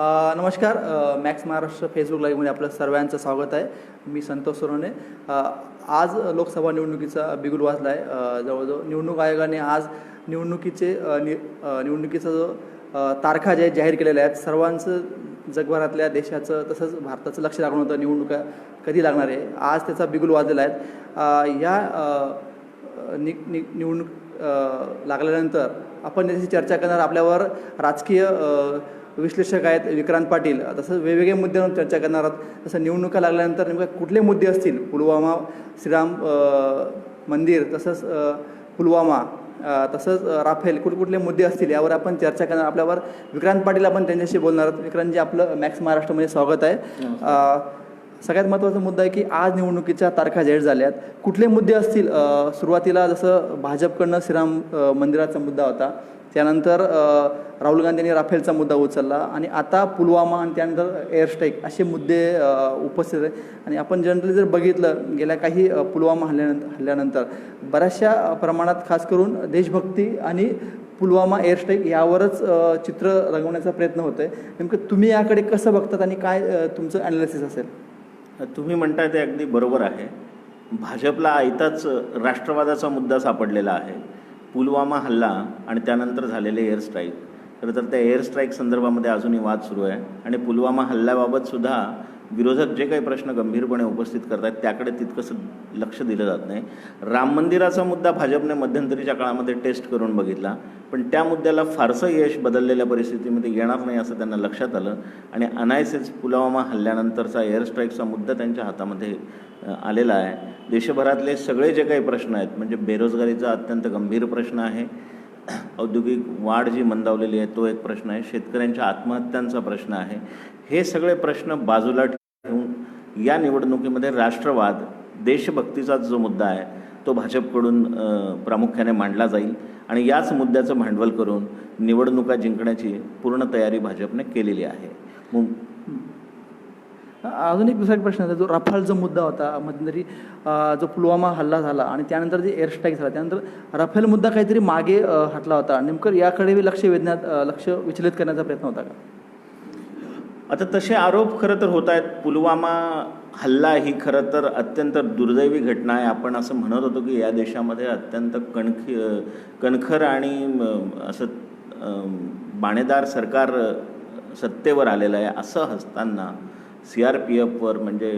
नमस्कार. Max Maharashtra Facebook लाईव्हमध्ये आपलं सर्वांचं स्वागत आहे. मी संतोष सोनवणे आज लोकसभा निवडणुकीचा बिगुल वाजला आहे जवळजवळ निवडणूक आयोगाने आज निवडणुकीचे नि निवडणुकीचा जो तारखा जे जाहीर केलेल्या आहेत सर्वांचं जगभरातल्या देशाचं तसंच भारताचं लक्ष लागून होतं. निवडणुका कधी लागणार आहे? आज त्याचा बिगुल वाजलेला आहे. या नि नि निवडणूक लागल्यानंतर आपण त्याची चर्चा करणार आपल्यावर राजकीय विश्लेषक आहेत विक्रांत पाटील. तसंच वेगवेगळ्या मुद्द्यांवर चर्चा करणार आहोत. जसं निवडणुका लागल्यानंतर नेमकं कुठले मुद्दे असतील? पुलवामा श्रीराम मंदिर तसंच पुलवामा तसंच राफेल कुठे कुठले मुद्दे असतील यावर आपण चर्चा करणार. आपल्यावर विक्रांत पाटील आपण त्यांच्याशी बोलणार आहोत. विक्रांतजी आपलं मॅक्स महाराष्ट्रामध्ये स्वागत आहे. सगळ्यात महत्त्वाचा मुद्दा आहे की आज निवडणुकीच्या तारखा जाहीर झाल्या आहेत कुठले मुद्दे असतील? सुरुवातीला जसं भाजपकडनं श्रीराम मंदिराचा मुद्दा होता. त्यानंतर राहुल गांधींनी राफेलचा मुद्दा उचलला आणि आता पुलवामा आणि त्यानंतर एअरस्ट्राईक असे मुद्दे उपस्थित आहेत. आणि आपण जनरली जर बघितलं गेल्या काही पुलवामा हल्ल्यानंतर हल्ल्यानंतर बऱ्याचशा प्रमाणात खास करून देशभक्ती आणि पुलवामा एअरस्ट्राईक यावरच चित्र रंगवण्याचा प्रयत्न होतो आहे नेमकं तुम्ही याकडे कसं बघतात आणि काय तुमचं ॲनालिसिस असेल? तुम्ही म्हणताय ते अगदी बरोबर आहे. भाजपला आयताच राष्ट्रवादाचा मुद्दा सापडलेला आहे. पुलवामा हल्ला आणि त्यानंतर झालेले एअर स्ट्राईक खरं तर त्या एअर स्ट्राईक संदर्भामध्ये अजूनही वाद सुरू आहे. आणि पुलवामा हल्ल्याबाबतसुद्धा विरोधक जे काही प्रश्न गंभीरपणे उपस्थित करतात त्याकडे तितकंसं लक्ष दिलं जात नाही. राम मंदिराचा मुद्दा भाजपने मध्यंतरीच्या काळामध्ये टेस्ट करून बघितला पण त्या मुद्द्याला फारसं यश बदललेल्या परिस्थितीमध्ये येणार नाही असं त्यांना लक्षात आलं आणि अनायसेच पुलवामा हल्ल्यानंतरचा एअर स्ट्राईकचा मुद्दा त्यांच्या हातामध्ये आलेला आहे. देशभरातले सगळे जे काही प्रश्न आहेत म्हणजे बेरोजगारीचा अत्यंत गंभीर प्रश्न आहे. औद्योगिक वाढ जी मंदावलेली आहे तो एक प्रश्न आहे. शेतकऱ्यांच्या आत्महत्यांचा प्रश्न आहे. हे सगळे प्रश्न बाजूला घेऊन या निवडणुकीमध्ये राष्ट्रवाद देशभक्तीचा जो मुद्दा आहे तो भाजपकडून प्रामुख्याने मांडला जाईल आणि याच मुद्द्याचं भांडवल करून निवडणुका जिंकण्याची पूर्ण तयारी भाजपने केलेली आहे. अजून एक दुसरा एक प्रश्न होता जो रफालचा मुद्दा होता मध्यंतरी जो पुलवामा हल्ला झाला आणि त्यानंतर जे एअरस्ट्राईक झाला त्यानंतर रफेल मुद्दा काहीतरी मागे हटला होता. नेमकं याकडे लक्ष वेधण्यात लक्ष विचलित करण्याचा प्रयत्न होता का? आता तसे आरोप खरं तर होत आहेत. पुलवामा हल्ला ही खरं तर अत्यंत दुर्दैवी घटना आहे. आपण असं म्हणत होतो की या देशामध्ये अत्यंत कणखी कणखर आणि असं बाणेदार सरकार सत्तेवर आलेलं आहे. असं असताना सी आर पी एफवर म्हणजे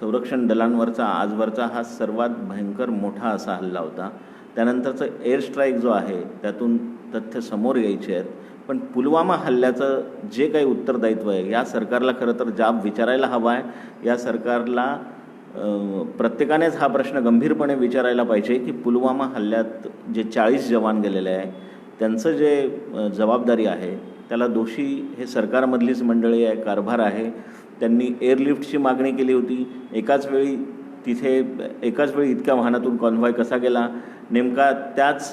संरक्षण दलांवरचा आजवरचा हा सर्वात भयंकर मोठा असा हल्ला होता. त्यानंतरचं एअर स्ट्राईक जो आहे त्यातून तथ्य समोर यायचे आहेत. पण पुलवामा हल्ल्याचं जे काही उत्तरदायित्व आहे या सरकारला खरं तर जाब विचारायला हवा आहे. या सरकारला प्रत्येकानेच हा प्रश्न गंभीरपणे विचारायला पाहिजे की पुलवामा हल्ल्यात जे चाळीस जवान गेलेले आहे त्यांचं जे जबाबदारी आहे त्याला दोषी हे सरकारमधलीच मंडळी आहे कारभार आहे. त्यांनी एअरलिफ्टची मागणी केली होती. एकाच वेळी तिथे एकाच वेळी इतक्या वाहनातून कॉन्व्हॉय कसा गेला? नेमका त्याच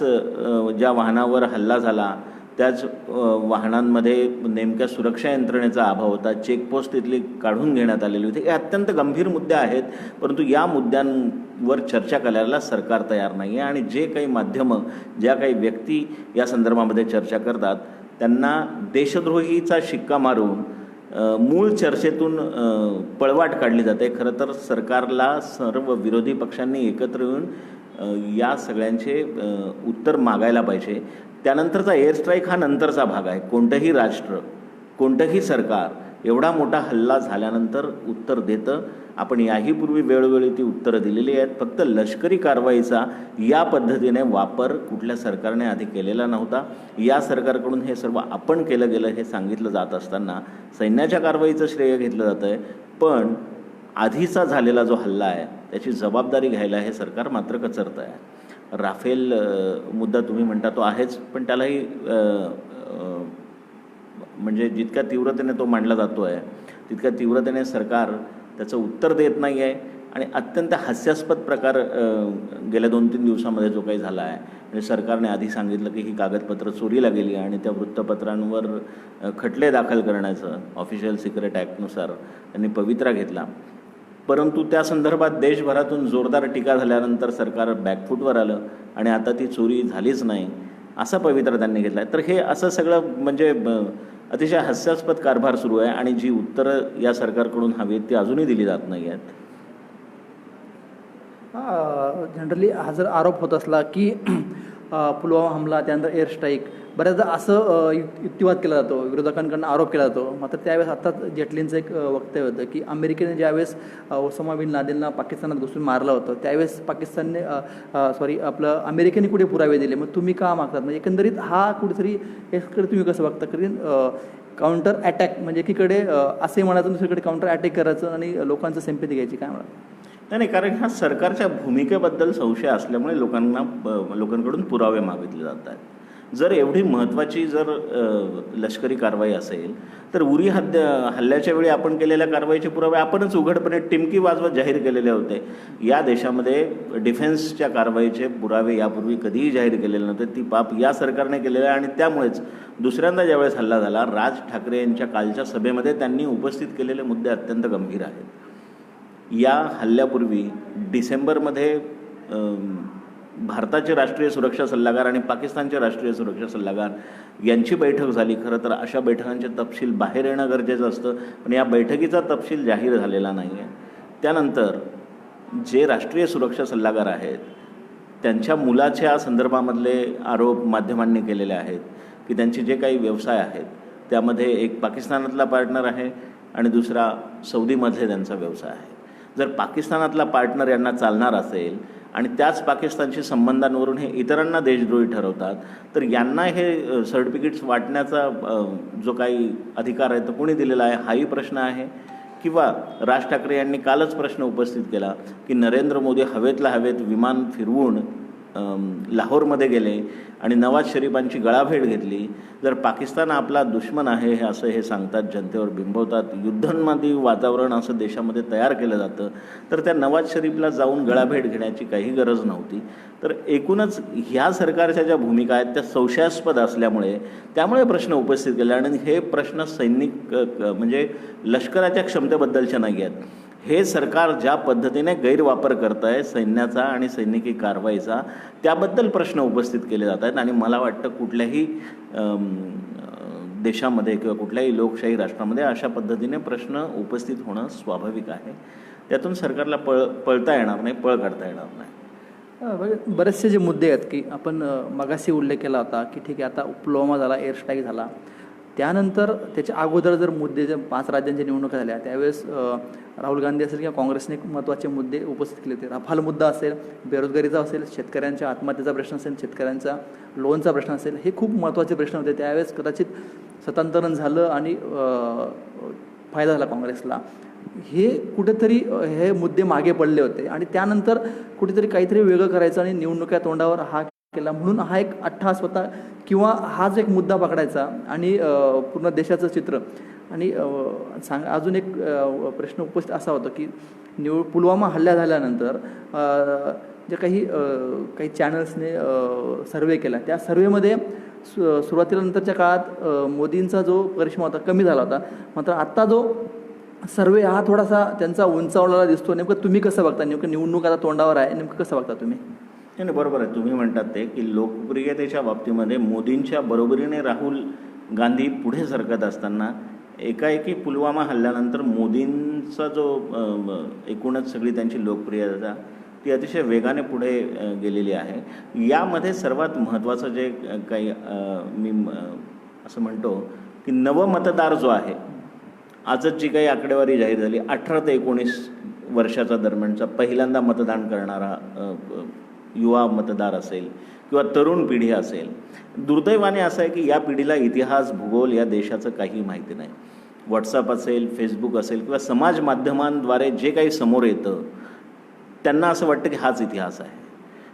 ज्या वाहनावर हल्ला झाला त्याच वाहनांमध्ये नेमक्या सुरक्षा यंत्रणेचा अभाव होता. चेकपोस्ट तिथली काढून घेण्यात आलेली होती. हे अत्यंत गंभीर मुद्दे आहेत परंतु या मुद्द्यांवर चर्चा करायला सरकार तयार नाही आहे आणि जे काही माध्यमं ज्या काही व्यक्ती या संदर्भामध्ये चर्चा करतात त्यांना देशद्रोहीचा शिक्का मारून मूळ चर्चेतून पळवाट काढली जाते. खरं तर सरकारला सर्व विरोधी पक्षांनी एकत्र येऊन या सगळ्यांचे उत्तर मागायला पाहिजे. त्यानंतरचा एअर स्ट्राईक हा नंतरचा भाग आहे. कोणतंही राष्ट्र कोणतंही सरकार एवढा मोठा हल्ला झाल्यानंतर उत्तर देतं. आपण याही पूर्वी वेळोवेळी ती उत्तरं दिलेली आहेत. फक्त लष्करी कारवाईचा या पद्धतीने वापर कुठल्या सरकारने आधी केलेला नव्हता. या सरकारकडून हे सर्व आपण केलं गेलं हे सांगितलं जात असताना सैन्याच्या कारवाईचं श्रेय घेतलं जातं आहे पण आधीचा झालेला जो हल्ला आहे त्याची जबाबदारी घ्यायला हे सरकार मात्र कचरतं आहे. राफेल मुद्दा तुम्ही म्हणता तो आहेच पण त्यालाही म्हणजे जितक्या तीव्रतेने तो मांडला जातो आहे तितक्या तीव्रतेने सरकार त्याचं उत्तर देत नाही आहे आणि अत्यंत हास्यास्पद प्रकार गेल्या दोन तीन दिवसामध्ये जो काही झाला आहे. म्हणजे सरकारने आधी सांगितलं की ही कागदपत्रं चोरीला गेली आणि त्या वृत्तपत्रांवर खटले दाखल करण्याचं ऑफिशियल सिक्रेट ॲक्टनुसार त्यांनी पवित्रा घेतला. परंतु त्या संदर्भात देशभरातून जोरदार टीका झाल्यानंतर सरकार बॅकफूटवर आलं आणि आता ती चोरी झालीच नाही असा पवित्रा त्यांनी घेतला आहे तर हे असं सगळं म्हणजे ब- अतिशय हास्यास्पद कारभार सुरू आहे आणि जी उत्तरं या सरकारकडून हवी आहेत ती अजूनही दिली जात नाही आहेत. जनरली हा जर आरोप होत असला की पुलवामा हमला त्यानंतर एअर स्ट्राईक बऱ्याचदा असं युक्तिवाद केला जातो. विरोधकांकडून आरोप केला जातो. मात्र त्यावेळेस आत्ताच जेटलींचं एक वक्तव्य होतं की अमेरिकेने ज्यावेळेस ओसामा बिन लादेनला पाकिस्तानात घुसून मारलं होतं त्यावेळेस पाकिस्तानने सॉरी आपलं अमेरिकेने कुठे पुरावे दिले? मग तुम्ही का मागतात? म्हणजे एकंदरीत हा कुठेतरी याकडे तुम्ही कसं बघता? कारण काउंटर अटॅक म्हणजे एकीकडे असे म्हणायचं दुसरीकडे काउंटर अटॅक करायचं आणि लोकांचं सेम्पथी घ्यायची. काय म्हणा नाही नाही कारण ह्या सरकारच्या भूमिकेबद्दल संशय असल्यामुळे लोकांना ब- लोकांकडून पुरावे मागितले जात आहेत. जर एवढी महत्त्वाची जर लष्करी कारवाई असेल तर उरी हद्द हल्ल्याच्या वेळी आपण केलेल्या कारवाईचे पुरावे आपणच उघडपणे टिमकी वाजवत जाहीर केलेले होते. या देशामध्ये डिफेन्सच्या कारवाईचे पुरावे यापूर्वी कधीही जाहीर केलेले नव्हते. ती पाप या सरकारने केलेलं आहे आणि त्यामुळेच दुसऱ्यांदा ज्यावेळेस हल्ला झाला राज ठाकरे यांच्या कालच्या सभेमध्ये त्यांनी उपस्थित केलेले मुद्दे अत्यंत गंभीर आहेत. या हल्ल्यापूर्वी डिसेंबरमध्ये भारताचे राष्ट्रीय सुरक्षा सल्लागार आणि पाकिस्तानचे राष्ट्रीय सुरक्षा सल्लागार यांची बैठक झाली. खरं तर अशा बैठकांचे तपशील बाहेर येणं गरजेचं असतं पण या बैठकीचा तपशील जाहीर झालेला नाही आहे त्यानंतर जे राष्ट्रीय सुरक्षा सल्लागार आहेत त्यांच्या मुलाच्या संदर्भामधले आरोप माध्यमांनी केलेले आहेत की त्यांचे जे काही व्यवसाय आहेत त्यामध्ये एक पाकिस्तानातला पार्टनर आहे आणि दुसरा सौदीमधले त्यांचा व्यवसाय आहे. जर पाकिस्तानातला पार्टनर यांना चालणार असेल आणि त्याच पाकिस्तानशी संबंधांवरून हे इतरांना देशद्रोही ठरवतात तर यांना हे सर्टिफिकेट्स वाटण्याचा जो काही अधिकार आहे तो कोणी दिलेला आहे? हाही प्रश्न आहे. किंवा राज ठाकरे यांनी कालच प्रश्न उपस्थित केला की नरेंद्र मोदी हवेतला हवेत विमान फिरवून लाहोरमध्ये गेले आणि नवाज शरीफांची गळाभेट घेतली जर पाकिस्तान आपला दुश्मन आहे हे असं हे सांगतात जनतेवर बिंबवतात युद्धन्मादी वातावरण असं देशामध्ये तयार केलं जातं तर त्या नवाज शरीफला जाऊन गळाभेट घेण्याची काही गरज नव्हती. तर एकूणच ह्या सरकारच्या ज्या भूमिका आहेत त्या संशयास्पद असल्यामुळे त्यामुळे प्रश्न उपस्थित केले. आणि हे प्रश्न सैनिक क- म्हणजे लष्कराच्या क्षमतेबद्दलच्या नाही आहेत. हे सरकार ज्या पद्धतीने गैरवापर करत आहे सैन्याचा आणि सैनिकी कारवाईचा त्याबद्दल प्रश्न उपस्थित केले जात आहेत. आणि मला वाटतं कुठल्याही देशामध्ये किंवा कुठल्याही लोकशाही राष्ट्रामध्ये अशा पद्धतीने प्रश्न उपस्थित होणं स्वाभाविक आहे. त्यातून सरकारला पळ पळता येणार नाही पळ काढता येणार नाही. म्हणजे बरेचसे जे मुद्दे आहेत की आपण मगाशी उल्लेख केला होता की ठीक आहे आता पुलवामा झाला एअर स्ट्राईक झाला. त्यानंतर त्याच्या अगोदर जर मुद्दे जर पाच राज्यांच्या निवडणुका झाल्या त्यावेळेस राहुल गांधी असेल किंवा काँग्रेसने महत्त्वाचे मुद्दे उपस्थित केले होते. रफाल मुद्दा असेल बेरोजगारीचा असेल शेतकऱ्यांच्या आत्महत्येचा प्रश्न असेल शेतकऱ्यांचा लोनचा प्रश्न असेल हे खूप महत्त्वाचे प्रश्न होते. त्यावेळेस कदाचित सतांतरण झालं आणि फायदा झाला काँग्रेसला. हे कुठेतरी हे मुद्दे मागे पडले होते. आणि त्यानंतर कुठेतरी काहीतरी वेगळं करायचं आणि निवडणुका तोंडावर हा केला. म्हणून हा एक अठ्ठा स्वतः किंवा हाच एक मुद्दा पकडायचा आणि पूर्ण देशाचं चित्र. आणि सांग अजून एक प्रश्न उपस्थित असा होता की निव पुलवामा हल्ला झाल्यानंतर जे काही काही चॅनल्सने सर्वे केला त्या सर्वेमध्ये सु सुरुवातीला नंतरच्या काळात मोदींचा जो करिश्मा होता कमी झाला होता. मात्र आत्ता जो सर्वे हा थोडासा त्यांचा उंचावलेला दिसतो. नेमकं तुम्ही कसं बघता? नेमकं निवडणूक आता तोंडावर आहे. नेमकं कसं बघता तुम्ही? नाही बरोबर आहे. तुम्ही म्हणतात ते की लोकप्रियतेच्या बाबतीमध्ये मोदींच्या बरोबरीने राहुल गांधी पुढे सरकत असताना एकाएकी पुलवामा हल्ल्यानंतर मोदींचा जो एकूणच सगळी त्यांची लोकप्रियता ती अतिशय वेगाने पुढे गेलेली आहे. यामध्ये सर्वात महत्त्वाचं जे काही मी असं म्हणतो की नवमतदार जो आहे आजच जी काही आकडेवारी जाहीर झाली अठरा ते एकोणीस वर्षाचा दरम्यानचा पहिल्यांदा मतदान करणारा युवा मतदार असेल किंवा तरुण पिढी असेल दुर्दैवाने असं आहे की या पिढीला इतिहास भूगोल या देशाचं काही माहिती नाही. व्हॉट्सअप असेल फेसबुक असेल किंवा समाज माध्यमांद्वारे जे काही समोर येतं त्यांना असं वाटतं की हाच इतिहास आहे.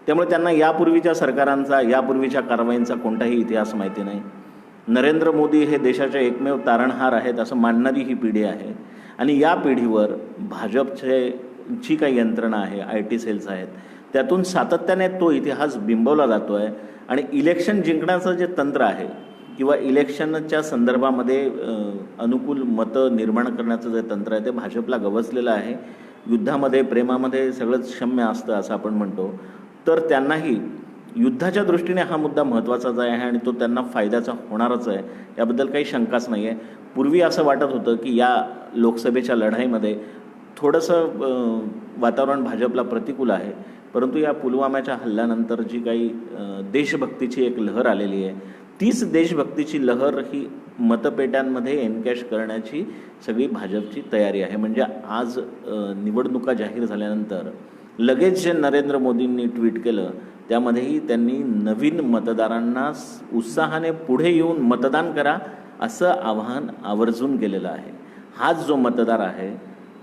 त्यामुळे त्यांना यापूर्वीच्या सरकारांचा यापूर्वीच्या कारवाईंचा कोणताही इतिहास माहिती नाही. नरेंद्र मोदी हे देशाचे एकमेव तारणहार आहेत असं मानणारी ही पिढी आहे. आणि या पिढीवर भाजपचे जी काही यंत्रणा आहे आय टी सेल्स आहेत त्यातून सातत्याने तो इतिहास बिंबवला जातो आहे आणि इलेक्शन जिंकण्याचं जे तंत्र आहे किंवा इलेक्शनच्या संदर्भामध्ये अनुकूल मतं निर्माण करण्याचं जे तंत्र आहे ते भाजपला गवसलेलं आहे. युद्धामध्ये प्रेमामध्ये सगळंच क्षम्य असतं असं आपण म्हणतो. तर त्यांनाही युद्धाच्या दृष्टीने हा मुद्दा महत्त्वाचाच आहे आणि तो त्यांना फायद्याचा होणारच आहे. याबद्दल काही शंकाच नाही आहे पूर्वी असं वाटत होतं की या लोकसभेच्या लढाईमध्ये थोडंसं वातावरण भाजपला प्रतिकूल आहे. परंतु या पुलवामाच्या हल्ल्यानंतर जी काही देशभक्तीची एक लहर आलेली आहे तीच देशभक्तीची लहर ही मतपेट्यांमध्ये एनकॅश करण्याची सगळी भाजपची तयारी आहे. म्हणजे आज निवडणुका जाहीर झाल्यानंतर लगेच जे नरेंद्र मोदींनी ट्विट केलं त्यामध्येही त्यांनी नवीन मतदारांना उत्साहाने पुढे येऊन मतदान करा असं आवाहन आवर्जून केलेलं आहे. हाच जो मतदार आहे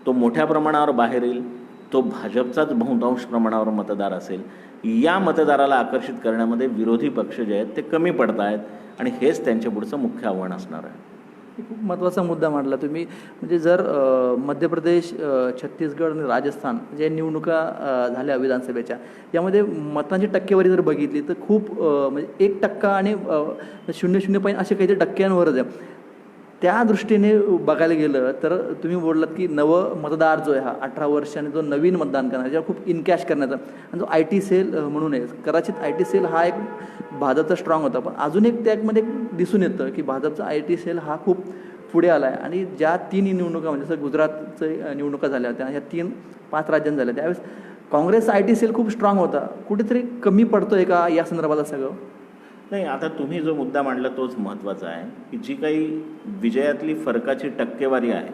तो मोठ्या प्रमाणावर बाहेर येईल तो भाजपचाच बहुतांश प्रमाणावर मतदार असेल. या मतदाराला आकर्षित करण्यामध्ये विरोधी पक्ष जे आहेत ते कमी पडत आहेत आणि हेच त्यांच्या पुढचं मुख्य आव्हान असणार आहे. खूप महत्त्वाचा मुद्दा मांडला तुम्ही. म्हणजे जर मध्य प्रदेश छत्तीसगड आणि राजस्थान म्हणजे जे निवडणुका झाल्या विधानसभेच्या यामध्ये मतांची टक्केवारी जर बघितली तर खूप म्हणजे एक टक्का आणि शून्य शून्य पॉईंट असे काहीतरी टक्क्यांवरच आहे. त्या दृष्टीने बघायला गेलं तर तुम्ही बोललात की नवं मतदार जो आहे हा अठरा वर्ष आणि जो नवीन मतदान करणार ज्याला खूप इनकॅश करण्याचा आणि जो आय टी सेल म्हणून आहे कदाचित आय टी सेल हा एक भाजपचा स्ट्रॉंग होता पण अजून एक त्यामध्ये एक दिसून येतं की भाजपचा आय टी सेल हा खूप पुढे आला आहे. आणि ज्या तीन निवडणुका म्हणजे जसं गुजरातचं निवडणुका झाल्या होत्या ह्या तीन पाच राज्यांनी झाल्या त्यावेळेस काँग्रेसचा आय टी सेल खूप स्ट्रॉंग होता. कुठेतरी कमी पडतोय का या संदर्भात सगळं? नाही आता तुम्ही जो मुद्दा मांडला तोच महत्त्वाचा आहे की जी काही विजयातली फरकाची टक्केवारी आहे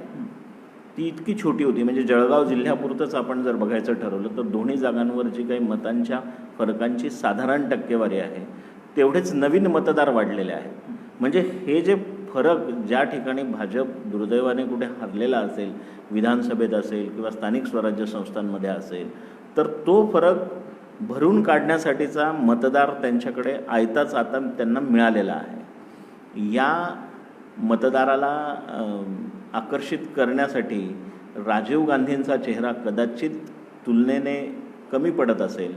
ती इतकी छोटी होती. म्हणजे जळगाव जिल्ह्यापुरतंच आपण जर बघायचं ठरवलं तर दोन्ही जागांवर जी काही मतांच्या फरकांची साधारण टक्केवारी आहे तेवढेच नवीन मतदार वाढलेले आहेत. म्हणजे हे जे फरक ज्या ठिकाणी भाजप दुर्दैवाने कुठे हरलेला असेल विधानसभेत असेल किंवा स्थानिक स्वराज्य संस्थांमध्ये असेल तर तो फरक भरून काढण्यासाठीचा मतदार त्यांच्याकडे आयताच आता त्यांना मिळालेला आहे. या मतदाराला आकर्षित करण्यासाठी राजीव गांधींचा चेहरा कदाचित तुलनेने कमी पडत असेल.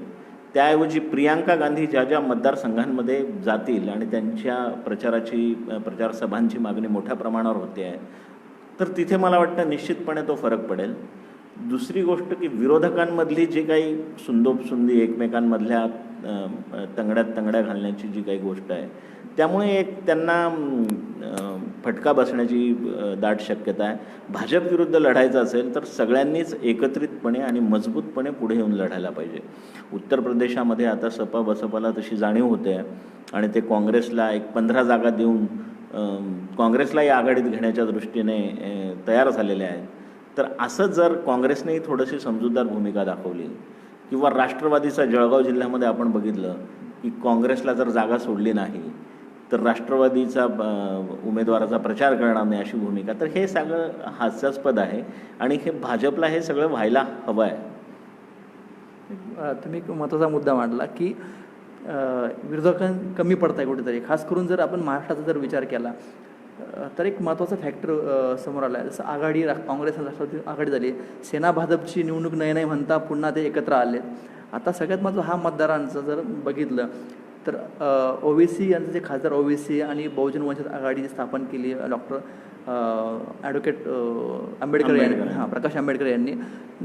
त्याऐवजी प्रियांका गांधी ज्या ज्या मतदारसंघांमध्ये जातील आणि त्यांच्या प्रचाराची प्रचारसभांची मागणी मोठ्या प्रमाणावर होते आहे तर तिथे मला वाटतं निश्चितपणे तो फरक पडेल. दुसरी गोष्ट की विरोधकांमधली जी काही सुंदोपसुंदी एकमेकांमधल्या तंगड्यात तंगड्या घालण्याची जी काही गोष्ट आहे त्यामुळे एक त्यांना फटका बसण्याची दाट शक्यता आहे. भाजप विरुद्ध लढायचं असेल तर सगळ्यांनीच एकत्रितपणे आणि मजबूतपणे पुढे येऊन लढायला पाहिजे. उत्तर प्रदेशामध्ये आता सपा बसपाला तशी जाणीव होते आणि ते काँग्रेसला एक पंधरा जागा देऊन काँग्रेसलाही आघाडीत घेण्याच्या दृष्टीने तयार झालेले आहेत. तर असं जर काँग्रेसनेही थोडीशी समजूतदार भूमिका दाखवली किंवा राष्ट्रवादीचा जळगाव जिल्ह्यामध्ये आपण बघितलं की काँग्रेसला जर जागा सोडली नाही तर राष्ट्रवादीचा उमेदवाराचा प्रचार करणार नाही अशी भूमिका तर हे सगळं हास्यास्पद आहे. आणि हे भाजपला हे सगळं व्हायला हवं आहे. तुम्ही महत्त्वाचा मुद्दा मांडला की अ, विरोधकां कमी पडत आहे कुठेतरी. खास करून जर आपण महाराष्ट्राचा जर विचार केला तर एक महत्त्वाचा फॅक्टर समोर आला आहे जसं आघाडी रा काँग्रेस आणि राष्ट्रवादी आघाडी झाली. सेना भाजपची निवडणूक नाही नाही म्हणता पुन्हा ते एकत्र आले. आता सगळ्यात महत्त्व हा मतदारांचं जर बघितलं तर ओबीसी यांचं जे खासदार ओबीसी आणि बहुजन वंचित आघाडी जी स्थापन केली डॉक्टर ॲडव्होकेट आंबेडकर यांनी. हां प्रकाश आंबेडकर यांनी.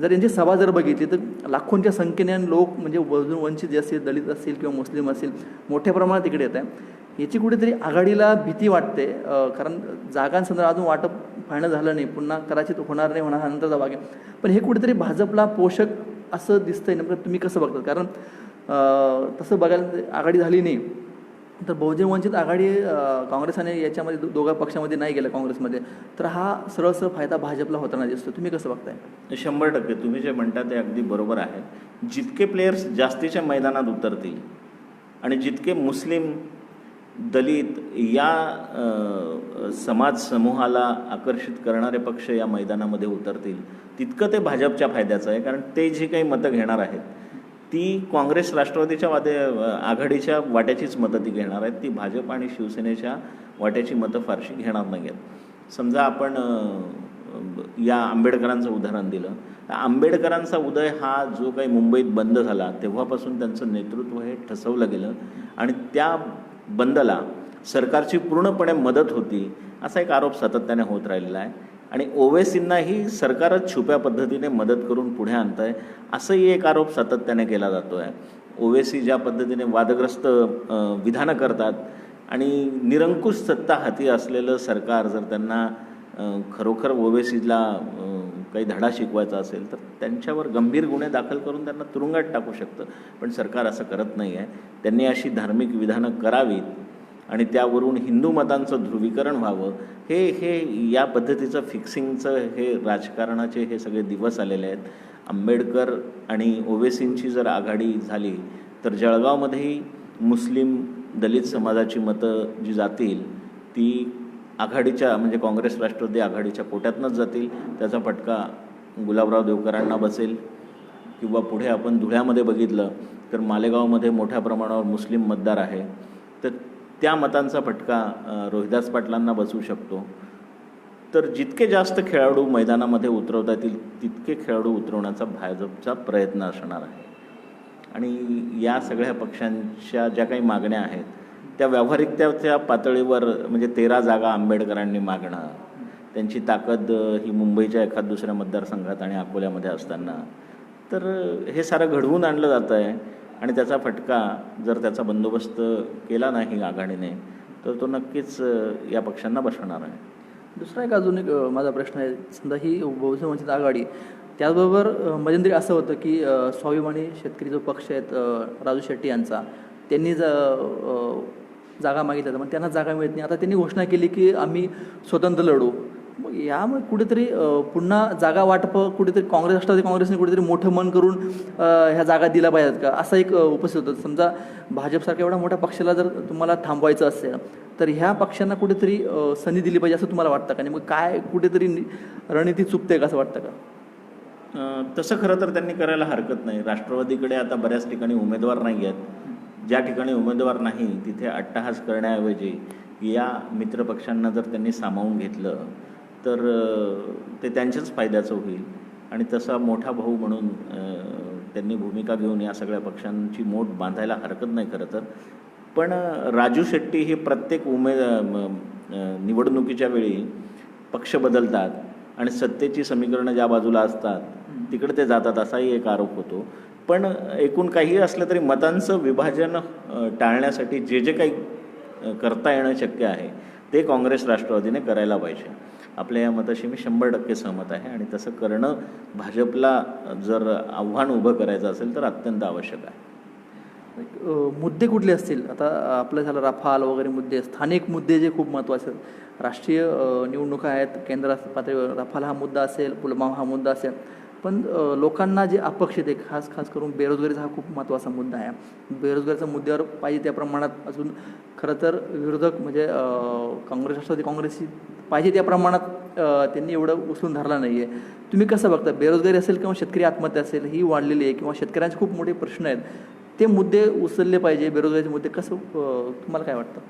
जर यांची सभा जर बघितली तर लाखोंच्या संख्येने लोक म्हणजे वंचित वंचित जे असतील दलित असतील किंवा मुस्लिम असतील मोठ्या प्रमाणात इकडे येत आहे. याची कुठेतरी आघाडीला भीती वाटते. कारण जागांसंदर्भात अजून वाटप फायनल झालं नाही. पुन्हा कदाचित होणार नाही होणार नंतरचा भाग आहे. पण हे कुठेतरी भाजपला पोषक असं दिसतंय. नेमकं तुम्ही कसं बघतात? कारण तसं बघायला आघाडी झाली नाही. तर बहुजन वंचित आघाडी काँग्रेसाने याच्यामध्ये दो- दोघा पक्षामध्ये नाही गेलं काँग्रेसमध्ये. तर हा सरळ फायदा भाजपला होताना दिसतो तुम्ही कसं बघताय? शंभर टक्के. तुम्ही जे म्हणता ते अगदी बरोबर आहे. जितके प्लेयर्स जास्तीच्या मैदानात उतरतील आणि जितके मुस्लिम दलित या समाज समूहाला आकर्षित करणारे पक्ष या मैदानामध्ये उतरतील. तितकं ते भाजपच्या फायद्याचं आहे कारण ते जी काही मतं घेणार आहेत ती काँग्रेस राष्ट्रवादीच्या वादे आघाडीच्या वाट्याचीच मतं ती घेणार आहेत ती भाजप आणि शिवसेनेच्या वाट्याची मतं फारशी घेणार नाही आहेत समजा आपण या आंबेडकरांचं उदाहरण दिलं. आंबेडकरांचा उदय हा जो काही मुंबईत बंद झाला तेव्हापासून त्यांचं नेतृत्व हे ठसवलं गेलं आणि त्या बंदला सरकारची पूर्णपणे मदत होती असा एक आरोप सातत्याने होत राहिलेला आहे. आणि ओवेसींनाही सरकारच छुप्या पद्धतीने मदत करून पुढे आणत आहे असंही एक आरोप सातत्याने केला जातो आहे ओवेसी ज्या पद्धतीने वादग्रस्त विधानं करतात आणि निरंकुश सत्ता हाती असलेलं सरकार जर त्यांना खरोखर ओवेसीला काही धडा शिकवायचा असेल तर त्यांच्यावर गंभीर गुन्हे दाखल करून त्यांना तुरुंगात टाकू शकतं. पण सरकार असं करत नाही आहे त्यांनी अशी धार्मिक विधानं करावीत आणि त्यावरून हिंदू मतांचं ध्रुवीकरण व्हावं. हे हे या पद्धतीचं फिक्सिंगचं हे राजकारणाचे हे सगळे दिवस आलेले आहेत. आंबेडकर आणि ओवेसींची जर आघाडी झाली तर जळगावमध्येही मुस्लिम दलित समाजाची मतं जी जातील ती आघाडीच्या म्हणजे काँग्रेस राष्ट्रवादी आघाडीच्या कोट्यातनंच जातील. त्याचा फटका गुलाबराव देवकरांना बसेल. किंवा पुढे आपण धुळ्यामध्ये बघितलं तर मालेगावमध्ये मोठ्या प्रमाणावर मुस्लिम मतदार आहे. तर त्या मतांचा फटका रोहिदास पाटलांना बसू शकतो. तर जितके जास्त खेळाडू मैदानामध्ये उतरवता येतील तितके खेळाडू उतरवण्याचा भाजपचा प्रयत्न असणार आहे. आणि या सगळ्या पक्षांच्या ज्या काही मागण्या आहेत त्या व्यावहारिकतेच्या पातळीवर म्हणजे तेरा जागा आंबेडकरांनी मागणं त्यांची ताकद ही मुंबईच्या एखाद दुसऱ्या मतदारसंघात आणि अकोल्यामध्ये असताना. तर हे सारं घडवून आणलं जातं आहे आणि त्याचा फटका जर त्याचा बंदोबस्त केला नाही आघाडीने तर तो नक्कीच या पक्षांना बसणार आहे. दुसरा एक अजून एक माझा प्रश्न आहे. समजा ही बहुजन वंचित आघाडी त्याचबरोबर अ, मध्यंतरी असं होतं की स्वाभिमानी शेतकरी जो पक्ष आहेत राजू शेट्टी यांचा त्यांनी ज जागा मागितल्या तर मग त्यांना जागा मिळत नाही. आता त्यांनी घोषणा केली की आम्ही स्वतंत्र लढू. मग यामुळे कुठेतरी पुन्हा जागा वाटप कुठेतरी काँग्रेस राष्ट्रवादी काँग्रेसने कुठेतरी मोठं मन करून ह्या जागा दिल्या पाहिजेत का? असा एक उपस्थित होतं. समजा भाजपसारख्या एवढ्या मोठ्या पक्षाला जर तुम्हाला थांबवायचं असेल तर ह्या पक्षांना कुठेतरी संधी दिली पाहिजे असं तुम्हाला वाटतं का? आणि मग काय कुठेतरी रणनीती चुकते का असं वाटतं का? तसं खरं तर त्यांनी करायला हरकत नाही. राष्ट्रवादीकडे आता बऱ्याच ठिकाणी उमेदवार नाही आहेत. ज्या ठिकाणी उमेदवार नाही तिथे अट्टहास करण्याऐवजी या मित्रपक्षांना जर त्यांनी सामावून घेतलं तर ते त्यांच्याच फायद्याचं होईल. आणि तसा मोठा भाऊ म्हणून त्यांनी भूमिका घेऊन या सगळ्या पक्षांची मोठ बांधायला हरकत नाही खरं तर. पण राजू शेट्टी हे प्रत्येक अं, निवडणुकीच्या वेळी पक्ष बदलतात आणि सत्तेची समीकरणं ज्या बाजूला असतात तिकडे ते जातात असाही एक आरोप होतो. पण एकूण काही असलं तरी मतांचं विभाजन टाळण्यासाठी जे जे काही करता येणं शक्य आहे ते काँग्रेस राष्ट्रवादीने करायला पाहिजे. आपल्या या मताशी मी शंभर टक्के सहमत आहे आणि तसं करणं भाजपला जर आव्हान उभं करायचं असेल तर अत्यंत आवश्यक आहे. मुद्दे कुठले असतील? आता आपलं झालं रफाल वगैरे मुद्दे स्थानिक मुद्दे जे खूप महत्त्वाचे आहेत. राष्ट्रीय निवडणुका आहेत केंद्र पातळीवर रफाल हा मुद्दा असेल पुलवामा हा मुद्दा असेल. पण लोकांना जे अपेक्षित आहे खास खास करून बेरोजगारीचा हा खूप महत्त्वाचा मुद्दा आहे. बेरोजगारीच्या मुद्द्यावर पाहिजे त्या प्रमाणात अजून खरं तर विरोधक म्हणजे काँग्रेस राष्ट्रवादी काँग्रेसची पाहिजे त्या प्रमाणात त्यांनी एवढं उचलून धरला नाही आहे तुम्ही कसं बघता बेरोजगारी असेल किंवा शेतकरी आत्महत्या असेल ही वाढलेली आहे किंवा शेतकऱ्यांचे खूप मोठे प्रश्न आहेत ते मुद्दे उचलले पाहिजे बेरोजगारीचे मुद्दे कसं तुम्हाला काय वाटतं?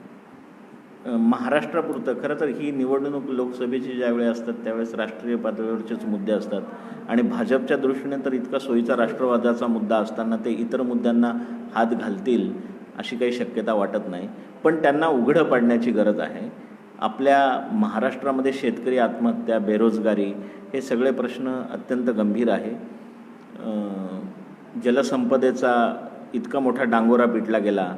महाराष्ट्रापुरतं. खरं तर ही निवडणूक लोकसभेची ज्यावेळी असतात त्यावेळेस राष्ट्रीय पातळीवरचेच मुद्दे असतात. आणि भाजपच्या दृष्टीने तर इतका सोयीचा राष्ट्रवादाचा मुद्दा असताना ते इतर मुद्द्यांना हात घालतील अशी काही शक्यता वाटत नाही. पण त्यांना उघडं पाडण्याची गरज आहे. आपल्या महाराष्ट्रामध्ये शेतकरी आत्महत्या बेरोजगारी हे सगळे प्रश्न अत्यंत गंभीर आहे. जलसंपदेचा इतका मोठा डांगोरा पिटला गेला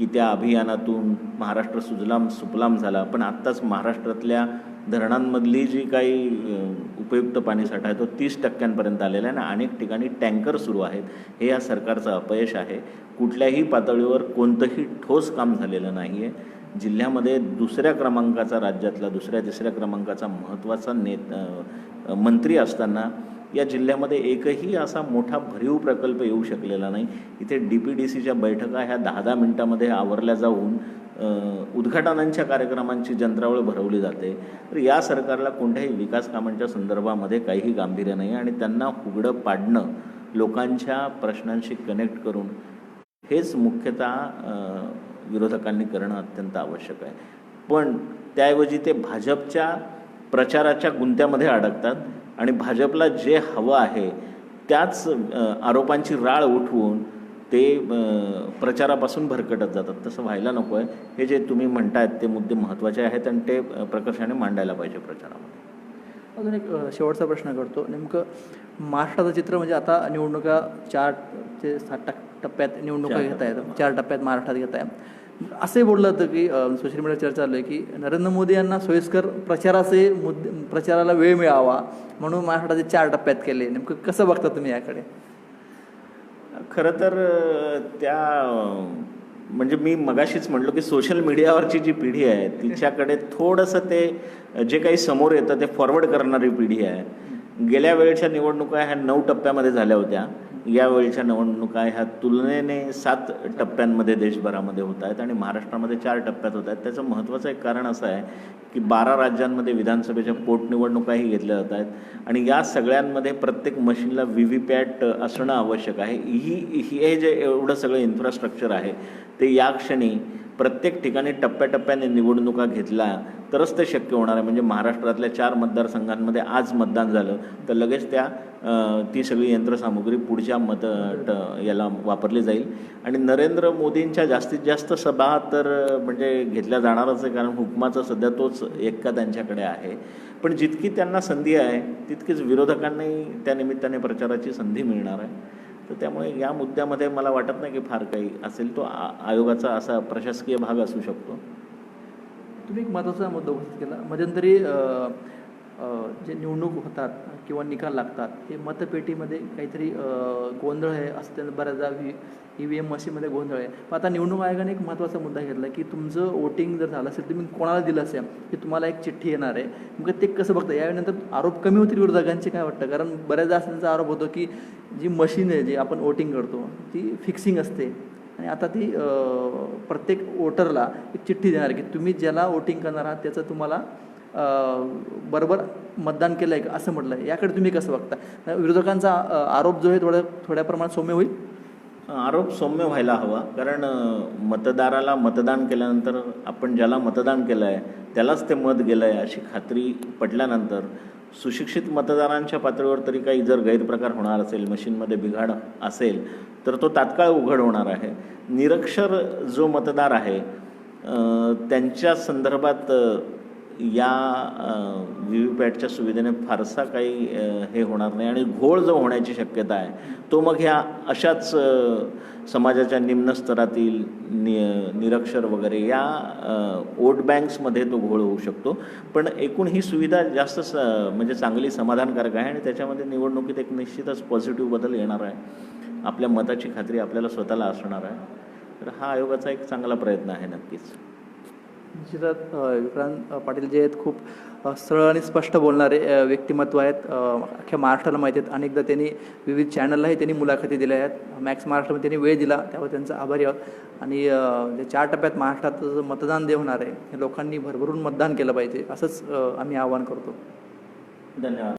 की त्या अभियानातून महाराष्ट्र सुजलाम सुपलाम झाला. पण आत्ताच महाराष्ट्रातल्या धरणांमधली जी काही उपयुक्त पाणीसाठा आहे तो तीस टक्क्यांपर्यंत आलेला आहे आणि अनेक ठिकाणी टँकर सुरू आहेत. हे या सरकारचं अपयश आहे. कुठल्याही पातळीवर कोणतंही ठोस काम झालेलं नाही आहे जिल्ह्यामध्ये दुसऱ्या क्रमांकाचा राज्यातला दुसऱ्या तिसऱ्या क्रमांकाचा महत्त्वाचा नेत मंत्री असताना या जिल्ह्यामध्ये एकही असा मोठा भरीव प्रकल्प येऊ शकलेला नाही. इथे डी पी डी सीच्या बैठका ह्या दहा दहा मिनटामध्ये आवरल्या जाऊन उद्घाटनांच्या कार्यक्रमांची जंत्रावळ भरवली जाते. तर या सरकारला कोणत्याही विकास कामांच्या संदर्भामध्ये काहीही गांभीर्य नाही आणि त्यांना उघडं पाडणं लोकांच्या प्रश्नांशी कनेक्ट करून हेच मुख्यतः विरोधकांनी करणं अत्यंत आवश्यक आहे. पण त्याऐवजी ते भाजपच्या प्रचाराच्या गुंत्यामध्ये अडकतात. आणि भाजपला जे हवं आहे त्याच आरोपांची राळ उठवून ते प्रचारापासून भरकटत जातात. तसं व्हायला नको आहे हे जे तुम्ही म्हणतायत ते मुद्दे महत्त्वाचे आहेत आणि ते प्रकर्षाने मांडायला पाहिजे प्रचारामध्ये. अजून एक शेवटचा प्रश्न करतो. नेमकं महाराष्ट्राचं चित्र म्हणजे आता निवडणुका चार ते सात टप्प्यात निवडणुका घेत आहेत. चार टप्प्यात महाराष्ट्रात घेत आहे असंही बोललं होतं की सोशल मीडियावर चर्चा चालू आहे की नरेंद्र मोदी यांना सोयीस्कर प्रचाराचे मुद्दे प्रचाराला वेळ मिळावा म्हणून महाराष्ट्राचे चार टप्प्यात केले. नेमकं कसं बघता तुम्ही याकडे? खरं तर त्या म्हणजे मी मगाशीच म्हणलो की सोशल मीडियावरची जी पिढी आहे तिच्याकडे थोडंसं ते जे काही समोर येतं ते फॉरवर्ड करणारी पिढी आहे. गेल्या वेळच्या निवडणुका ह्या नऊ टप्प्यामध्ये झाल्या होत्या. यावेळच्या निवडणुका ह्या तुलनेने सात टप्प्यांमध्ये देशभरामध्ये होत आहेत आणि महाराष्ट्रामध्ये चार टप्प्यात होत आहेत. त्याचं महत्त्वाचं एक कारण असं आहे की बारा राज्यांमध्ये विधानसभेच्या पोटनिवडणुकाही घेतल्या जात आहेत आणि या सगळ्यांमध्ये प्रत्येक मशीनला व्ही व्ही पॅट असणं आवश्यक आहे. ही हे जे एवढं सगळं इन्फ्रास्ट्रक्चर आहे ते या क्षणी प्रत्येक ठिकाणी टप्प्याटप्प्याने निवडणुका घेतल्या तरच ते शक्य होणार आहे. म्हणजे महाराष्ट्रातल्या चार मतदारसंघांमध्ये आज मतदान झालं तर लगेच त्या ती सगळी यंत्रसामुग्री पुढच्या मत ट- याला वापरली जाईल. आणि नरेंद्र मोदींच्या जास्तीत जास्त सभा तर म्हणजे घेतल्या जाणारच आहे. कारण हुकमाचा सध्या तोच एक्का त्यांच्याकडे आहे. पण जितकी त्यांना संधी आहे तितकीच विरोधकांनाही त्या निमित्ताने प्रचाराची संधी मिळणार आहे. तर त्यामुळे या मुद्द्यामध्ये मला वाटत नाही की फार काही असेल. तो आ- आयोगाचा असा प्रशासकीय भाग असू शकतो. तुम्ही एक महत्त्वाचा मुद्दा उपस्थित केला. मध्यंतरी जे निवडणूक होतात किंवा निकाल लागतात हे मतपेटीमध्ये काहीतरी गोंधळ आहे असं बऱ्याचदा व्ही ई व्ही एम मशीनमध्ये गोंधळ आहे. पण आता निवडणूक आयोगाने एक महत्त्वाचा मुद्दा घेतला की तुमचं वोटिंग जर झालं असेल तुम्ही कोणाला दिलं असेल की तुम्हाला एक चिठ्ठी येणार आहे मग ते कसं बघतं? यावेळेनंतर आरोप कमी होतील विरोधकांचे काय वाटतं? कारण बऱ्याचदा असं त्यांचा आरोप होतो की जी मशीन आहे जी आपण वोटिंग करतो ती फिक्सिंग असते. आणि आता ती प्रत्येक वोटरला एक चिठ्ठी देणार की तुम्ही ज्याला वोटिंग करणार आहात त्याचं तुम्हाला बरोबर मतदान केलं आहे का असं म्हटलं आहे याकडे तुम्ही कसं बघता? विरोधकांचा आरोप जो आहे थोड्या थोड्या प्रमाणात सौम्य होईल? आरोप सौम्य व्हायला हवा. कारण मतदाराला मतदान केल्यानंतर आपण ज्याला मतदान केलं आहे त्यालाच ते मत गेलं आहे अशी खात्री पटल्यानंतर सुशिक्षित मतदारांच्या पातळीवर तरी काही जर गैरप्रकार होणार असेल मशीनमध्ये बिघाड असेल तर तो तात्काळ उघड होणार आहे. निरक्षर जो मतदार आहे त्यांच्या संदर्भात या व्ही व्ही पॅटच्या सुविधेने फारसा काही हे होणार नाही आणि घोळ जो होण्याची शक्यता आहे तो मग ह्या अशाच समाजाच्या निम्न स्तरातील नि निरक्षर वगैरे या वोट बँक्समध्ये तो घोळ होऊ शकतो. पण एकूण ही सुविधा जास्त स म्हणजे चांगली समाधानकारक आहे आणि त्याच्यामध्ये निवडणुकीत एक निश्चितच पॉझिटिव्ह बदल येणार आहे. आपल्या मताची खात्री आपल्याला स्वतःला असणार आहे. तर हा आयोगाचा एक चांगला प्रयत्न आहे नक्कीच. निश्चितच विक्रांत पाटील जे आहेत खूप सरळ आणि स्पष्ट बोलणारे व्यक्तिमत्व आहेत. अख्ख्या महाराष्ट्राला माहिती आहेत. अनेकदा त्यांनी विविध चॅनललाही त्यांनी मुलाखती दिल्या आहेत. मॅक्स महाराष्ट्रामध्ये त्यांनी वेळ दिला त्यावर त्यांचा आभारी आहोत. आणि जे चार टप्प्यात महाराष्ट्रात मतदान दे होणार आहे हे लोकांनी भरभरून मतदान केलं पाहिजे असंच आम्ही आवाहन करतो. धन्यवाद.